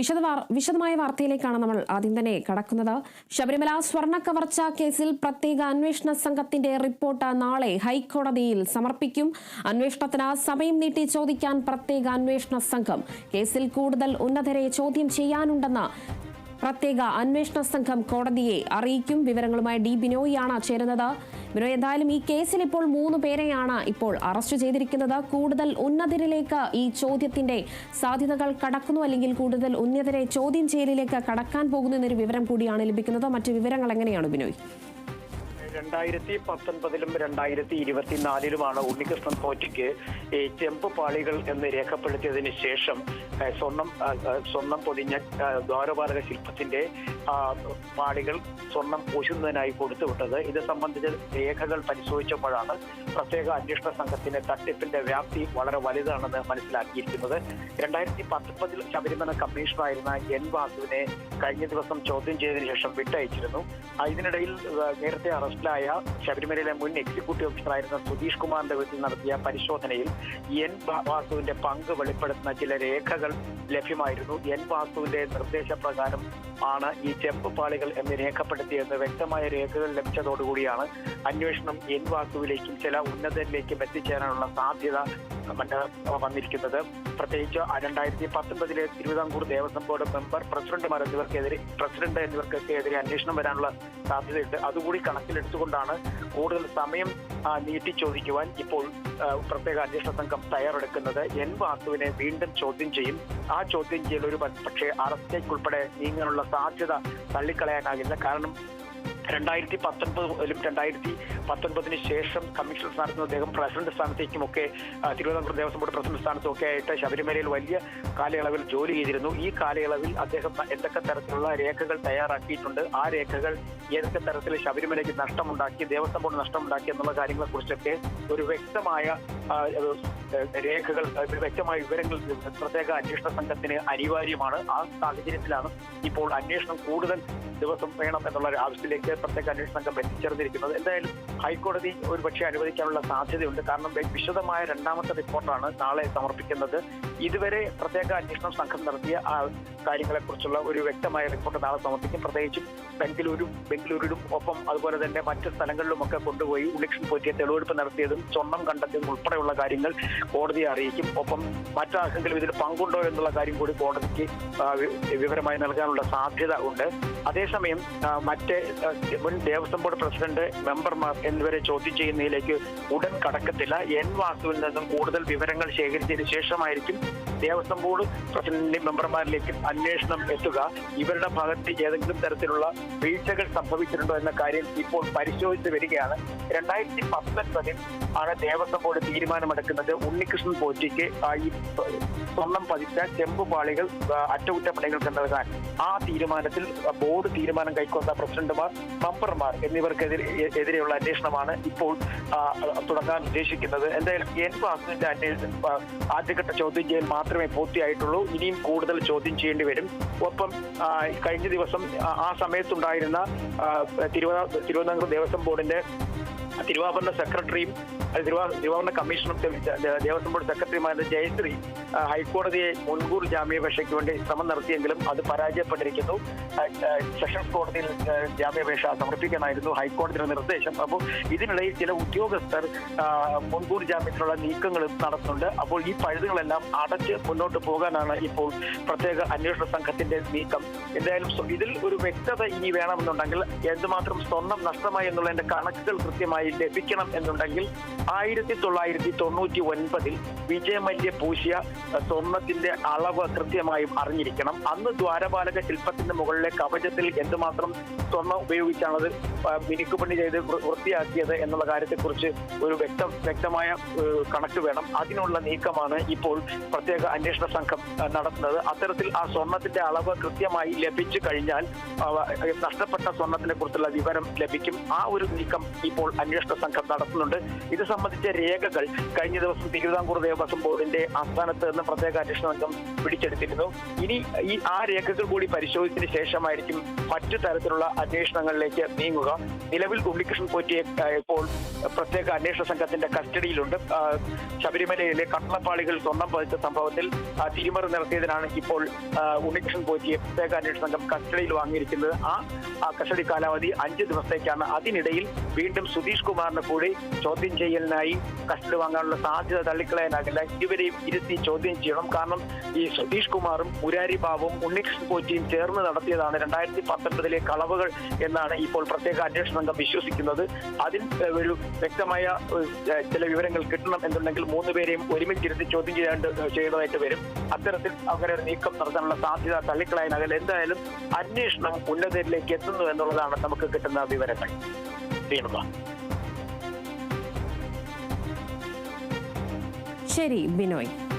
വിശദ വിശദമായ വാർത്തയിലേക്കാണ് നമ്മൾ ആദ്യം തന്നെ കടക്കുന്നത്. ശബരിമല സ്വർണ കവർച്ച കേസിൽ പ്രത്യേക അന്വേഷണ സംഘത്തിന്റെ റിപ്പോർട്ട് നാളെ ഹൈക്കോടതിയിൽ സമർപ്പിക്കും. അന്വേഷണത്തിന് സമയം നീട്ടി ചോദിക്കാൻ പ്രത്യേക അന്വേഷണ സംഘം. കേസിൽ കൂടുതൽ ഉന്നതരെ ചോദ്യം ചെയ്യാനുണ്ടെന്ന് പ്രത്യേക അന്വേഷണ സംഘം കോടതിയെ അറിയിക്കും. വിവരങ്ങളുമായി ഡി ബിനോയിയാണ് ചേരുന്നത്. ബിനോയ് എന്തായാലും ഈ കേസിൽ ഇപ്പോൾ മൂന്ന് പേരെയാണ് ഇപ്പോൾ അറസ്റ്റ് ചെയ്തിരിക്കുന്നത്. കൂടുതൽ ഉന്നതരിലേക്ക് ഈ ചോദ്യത്തിന്റെ സാധ്യതകൾ കടക്കുന്നു അല്ലെങ്കിൽ കൂടുതൽ ഉന്നതരെ ചോദ്യം ചെയ്യലിലേക്ക് കടക്കാൻ പോകുന്നു എന്നൊരു വിവരം കൂടിയാണ് ലഭിക്കുന്നത്. മറ്റു വിവരങ്ങൾ എങ്ങനെയാണ് ബിനോയ് രണ്ടായിരത്തി പത്തൊൻപതിലും രണ്ടായിരത്തി ഇരുപത്തിനാലിലുമാണ് ഉണ്ണികൃഷ്ണൻ പോറ്റിക്ക് ഈ ചെമ്പ് പാളികൾ എന്ന് രേഖപ്പെടുത്തിയതിന് ശേഷം സ്വർണം സ്വർണം പൊതിഞ്ഞ ദ്വാരപാലക ശില്പത്തിന്റെ പാളികൾ സ്വർണം പൂശുന്നതിനായി കൊടുത്തുവിട്ടത്. ഇത് സംബന്ധിച്ച രേഖകൾ പരിശോധിച്ചപ്പോഴാണ് പ്രത്യേക അന്വേഷണ സംഘത്തിന്റെ തട്ടിപ്പിന്റെ വ്യാപ്തി വളരെ വലുതാണെന്ന് മനസ്സിലാക്കിയിരിക്കുന്നത്. രണ്ടായിരത്തി പത്തൊമ്പതിൽ ശബരിമല കമ്മീഷണറായിരുന്ന എൻ വാസുവിനെ കഴിഞ്ഞ ദിവസം ചോദ്യം ചെയ്തതിനു ശേഷം വിട്ടയച്ചിരുന്നു. ഇതിനിടയിൽ നേരത്തെ അറസ്റ്റിലായ ശബരിമലയിലെ മുൻ എക്സിക്യൂട്ടീവ് ഓഫീസറായിരുന്ന സുധീഷ് കുമാറിന്റെ വീട്ടിൽ നടത്തിയ പരിശോധനയിൽ എൻ വാസുവിന്റെ പങ്ക് വെളിപ്പെടുത്തുന്ന ചില രേഖകൾ ലഭ്യമായിരുന്നു. എൻ വാസുവിന്റെ നിർദ്ദേശപ്രകാരം ആണ് ഈ ചെമ്പ് പാളികൾ എന്ന് രേഖപ്പെടുത്തിയെന്ന് വ്യക്തമായ രേഖകൾ ലഭിച്ചതോടുകൂടിയാണ് അന്വേഷണം എൻ വാസുവിലേക്കും ചില ഉന്നതരിലേക്കും എത്തിച്ചേരാനുള്ള സാധ്യത വന്നിരിക്കുന്നത്. പ്രത്യേകിച്ച് രണ്ടായിരത്തി പത്തൊമ്പതിലെ തിരുവിതാംകൂർ ദേവസ്വം ബോർഡ് മെമ്പർ പ്രസിഡന്റുമാർ എന്നിവർക്കെതിരെ പ്രസിഡന്റ് എന്നിവർക്കൊക്കെ എതിരെ അന്വേഷണം വരാനുള്ള സാധ്യതയുണ്ട്. അതുകൂടി കണക്കിലെടുത്തുകൊണ്ടാണ് കൂടുതൽ സമയം നീട്ടി ചോദിക്കുവാൻ ഇപ്പോൾ പ്രത്യേക അന്വേഷണ സംഘം തയ്യാറെടുക്കുന്നത്. എൻ വാസുവിനെ വീണ്ടും ചോദ്യം ചെയ്യും. ആ ചോദ്യം ചെയ്യൽ ഒരു പക്ഷേ അറസ്റ്റേക്കുൾപ്പെടെ നീങ്ങാനുള്ള സാധ്യത തള്ളിക്കളയാനാകില്ല. കാരണം രണ്ടായിരത്തി പത്തൊൻപതിലും രണ്ടായിരത്തി പത്തൊൻപതിന് ശേഷം കമ്മീഷൻ സ്ഥാനത്തും അദ്ദേഹം പ്രസിഡന്റ് സ്ഥാനത്തേക്കും ഒക്കെ തിരുവിതാംകൂർ ദേവസ്വം ബോർഡ് പ്രസിഡന്റ് സ്ഥാനത്തും ഒക്കെ ആയിട്ട് ശബരിമലയിൽ വലിയ കാലയളവിൽ ജോലി ചെയ്തിരുന്നു. ഈ കാലയളവിൽ അദ്ദേഹം എന്തൊക്കെ തരത്തിലുള്ള രേഖകൾ തയ്യാറാക്കിയിട്ടുണ്ട്? ആ രേഖകൾ ഏതൊക്കെ തരത്തിൽ ശബരിമലയ്ക്ക് നഷ്ടമുണ്ടാക്കി ദേവസ്വം ബോർഡ് നഷ്ടമുണ്ടാക്കി എന്നുള്ള കാര്യങ്ങളെക്കുറിച്ചൊക്കെ ഒരു വ്യക്തമായ രേഖകൾ വ്യക്തമായ വിവരങ്ങൾ പ്രത്യേക അന്വേഷണ സംഘത്തിന് അനിവാര്യമാണ്. ആ സാഹചര്യത്തിലാണ് ഇപ്പോൾ അന്വേഷണം കൂടുതൽ ദിവസം വേണം എന്നുള്ള ആവശ്യത്തിലേക്ക് പ്രത്യേക അന്വേഷണ സംഘം എത്തിച്ചേർന്നിരിക്കുന്നത്. എന്തായാലും ഹൈക്കോടതി ഒരുപക്ഷെ അനുവദിക്കാനുള്ള സാധ്യതയുണ്ട്. കാരണം വിശദമായ രണ്ടാമത്തെ റിപ്പോർട്ടാണ് നാളെ സമർപ്പിക്കുന്നത്. ഇതുവരെ പ്രത്യേക അന്വേഷണ സംഘം നടത്തിയ ആ കാര്യങ്ങളെക്കുറിച്ചുള്ള ഒരു വ്യക്തമായ റിപ്പോർട്ട് നാളെ സമർപ്പിക്കും. പ്രത്യേകിച്ചും ബംഗളൂരും ബംഗളൂരിലും ഒപ്പം അതുപോലെ തന്നെ മറ്റ് സ്ഥലങ്ങളിലുമൊക്കെ കൊണ്ടുപോയി ഉലക്ഷൻ പോറ്റിയ തെളിവെടുപ്പ് നടത്തിയതും സ്വർണം കണ്ടെത്തിയതും ഉൾപ്പെടെയുള്ള കാര്യങ്ങൾ കോടതിയെ അറിയിക്കും. ഒപ്പം മറ്റാർക്കെങ്കിലും ഇതിൽ പങ്കുണ്ടോ എന്നുള്ള കാര്യം കൂടി കോടതിക്ക് വിവരമായി നൽകാനുള്ള സാധ്യത ഉണ്ട്. അതേസമയം മറ്റേ മുൻ ദേവസ്വം ബോർഡ് പ്രസിഡന്റ് മെമ്പർമാർ എന്നിവരെ ചോദ്യം ചെയ്യുന്നതിലേക്ക് ഉടൻ കടക്കത്തില്ല. എൻ വാസുവിൽ നിന്നും കൂടുതൽ വിവരങ്ങൾ ശേഖരിച്ചതിന് ശേഷമായിരിക്കും ദേവസ്വം ബോർഡ് പ്രസിഡന്റിന്റെ മെമ്പർമാരിലേക്ക് അന്വേഷണം എത്തുക. ഇവരുടെ ഭാഗത്ത് ഏതെങ്കിലും തരത്തിലുള്ള വീഴ്ചകൾ സംഭവിച്ചിട്ടുണ്ടോ എന്ന കാര്യം ഇപ്പോൾ പരിശോധിച്ച് വരികയാണ്. രണ്ടായിരത്തി പത്തൊൻപതിൽ ആണ് ദേവസ്വം ബോർഡ് തീരുമാനമെടുക്കുന്നത്. ഉണ്ണികൃഷ്ണൻ പോറ്റിക്ക് ഈ സ്വർണം പതിച്ച ചെമ്പുപാളികൾ പാളികൾ അറ്റകുറ്റപ്പണികൾക്ക് നൽകാൻ. ആ തീരുമാനത്തിൽ ബോർഡ് തീരുമാനം കൈക്കൊണ്ട പ്രസിഡന്റുമാർ മെമ്പർമാർ എന്നിവർക്കെതിരെ എതിരെയുള്ള അന്വേഷണമാണ് ഇപ്പോൾ തുടങ്ങാൻ ഉദ്ദേശിക്കുന്നത്. എന്തായാലും എൻ വാസുവിന്റെ അന്വേഷണം ആദ്യഘട്ട ചോദ്യം ചെയ്യൽ മാത്രമേ പൂർത്തിയായിട്ടുള്ളൂ. ഇനിയും കൂടുതൽ ചോദ്യം ചെയ്യേണ്ടി വരും. ഒപ്പം കഴിഞ്ഞ ദിവസം ആ- സമയത്തുണ്ടായിരുന്ന തിരുവനന്തപുരം ദേവസ്വം ബോർഡിന്റെ തിരുവാഭരണ സെക്രട്ടറിയും തിരുവാഭരണ കമ്മീഷണർ ദേവസ്വം ബോർഡ് സെക്രട്ടറിയുമായ ജയശ്രീ ഹൈക്കോടതിയെ മുൻകൂർ ജാമ്യാപേക്ഷയ്ക്ക് വേണ്ടി ശ്രമം നടത്തിയെങ്കിലും അത് പരാജയപ്പെട്ടിരിക്കുന്നു. സെഷൻസ് കോടതിയിൽ ജാമ്യാപേക്ഷ സമർപ്പിക്കാനായിരുന്നു ഹൈക്കോടതിയുടെ നിർദ്ദേശം. അപ്പോൾ ഇതിനിടയിൽ ചില ഉദ്യോഗസ്ഥർ മുൻകൂർ ജാമ്യത്തിനുള്ള നീക്കങ്ങൾ നടത്തുന്നുണ്ട്. അപ്പോൾ ഈ പഴുതുകളെല്ലാം അടച്ച് മുന്നോട്ട് പോകാനാണ് ഇപ്പോൾ പ്രത്യേക അന്വേഷണ സംഘത്തിന്റെ നീക്കം. എന്തായാലും ഇതിൽ ഒരു വ്യക്തത ഇനി വേണമെന്നുണ്ടെങ്കിൽ എന്തുമാത്രം സ്വർണം നഷ്ടമായി എന്നുള്ളതിന്റെ കണക്കുകൾ കൃത്യമായി ലഭിക്കണം എന്നുണ്ടെങ്കിൽ ആയിരത്തി തൊള്ളായിരത്തി തൊണ്ണൂറ്റി ഒൻപതിൽ വിജയമല്യ പൂശിയ സ്വർണത്തിന്റെ അളവ് കൃത്യമായും അറിഞ്ഞിരിക്കണം. അന്ന് ദ്വാരപാലക ശില്പത്തിന്റെ മുകളിലെ കവചത്തിൽ എന്തുമാത്രം സ്വർണം ഉപയോഗിച്ചാണത് മിനുക്കുപണി ചെയ്ത് വൃത്തിയാക്കിയത് എന്നുള്ള കാര്യത്തെക്കുറിച്ച് ഒരു വ്യക്ത വ്യക്തമായ കണക്ക് വേണം. അതിനുള്ള നീക്കമാണ് ഇപ്പോൾ പ്രത്യേക അന്വേഷണ സംഘം നടത്തുന്നത്. അത്തരത്തിൽ ആ സ്വർണത്തിന്റെ അളവ് കൃത്യമായി ലഭിച്ചു കഴിഞ്ഞാൽ നഷ്ടപ്പെട്ട സ്വർണത്തിനെ കുറിച്ചുള്ള വിവരം ലഭിക്കും. ആ ഒരു നീക്കം ഇപ്പോൾ അന്വേഷണ സംഘം നടത്തുന്നുണ്ട്. ഇത് സംബന്ധിച്ച രേഖകൾ കഴിഞ്ഞ ദിവസം തിരുവിതാംകൂർ ദേവസ്വം ബോർഡിന്റെ ആസ്ഥാനത്ത് നിന്ന് പ്രത്യേക അന്വേഷണ സംഘം പിടിച്ചെടുത്തിരുന്നു. ഇനി ഈ ആ രേഖകൾ കൂടി പരിശോധിച്ചതിന് ശേഷമായിരിക്കും മറ്റു തരത്തിലുള്ള അന്വേഷണങ്ങളിലേക്ക് നീങ്ങുക. നിലവിൽ ഉണ്ണികൃഷ്ണൻ പോറ്റിയെ ഇപ്പോൾ പ്രത്യേക അന്വേഷണ സംഘത്തിന്റെ കസ്റ്റഡിയിലുണ്ട്. ശബരിമലയിലെ കട്ടളപ്പാളികൾ സ്വർണം പതിച്ച സംഭവത്തിൽ തിരിമറി നടത്തിയതിനാണ് ഇപ്പോൾ ഉണ്ണികൃഷ്ണൻ പോറ്റിയെ പ്രത്യേക അന്വേഷണ സംഘം കസ്റ്റഡിയിൽ വാങ്ങിയിരിക്കുന്നത്. ആ കസ്റ്റഡി കാലാവധി അഞ്ച് ദിവസത്തേക്കാണ്. അതിനിടയിൽ വീണ്ടും സുധീഷ് കുമാറിനെ കൂടി ചോദ്യം ചെയ്യലിനായി കസ്റ്റഡി വാങ്ങാനുള്ള സാധ്യത തള്ളിക്കളയാനാകില്ല. ഇരുവരെയും ഇരുത്തി ചോദ്യം ചെയ്യണം. കാരണം ഈ സുധീഷ് കുമാറും മുരാരി ബാബുവും ഉണ്ണികൃഷ്ണൻ പോറ്റിയും ചേർന്ന് നടത്തിയതാണ് രണ്ടായിരത്തി പത്തൊൻപതിലെ കളവുകൾ എന്നാണ് ഇപ്പോൾ പ്രത്യേക അന്വേഷണ സംഘം വിശ്വസിക്കുന്നത്. അതിൽ ഒരു വ്യക്തമായ ചില വിവരങ്ങൾ കിട്ടണം എന്നുണ്ടെങ്കിൽ മൂന്ന് പേരെയും ഒരുമിച്ചിരുത്തി ചോദ്യം ചെയ്യാണ്ട് ചെയ്യേണ്ടതായിട്ട് വരും. അത്തരത്തിൽ അങ്ങനെ ഒരു നീക്കം നടത്താനുള്ള സാധ്യത തള്ളിക്കളയാനാകില്ല. എന്തായാലും അന്വേഷണം ഉന്നതരിലേക്ക് എത്തുന്നു എന്നുള്ളതാണ് നമുക്ക് കിട്ടുന്ന വിവരങ്ങൾ. ശരി ബിനോയ്.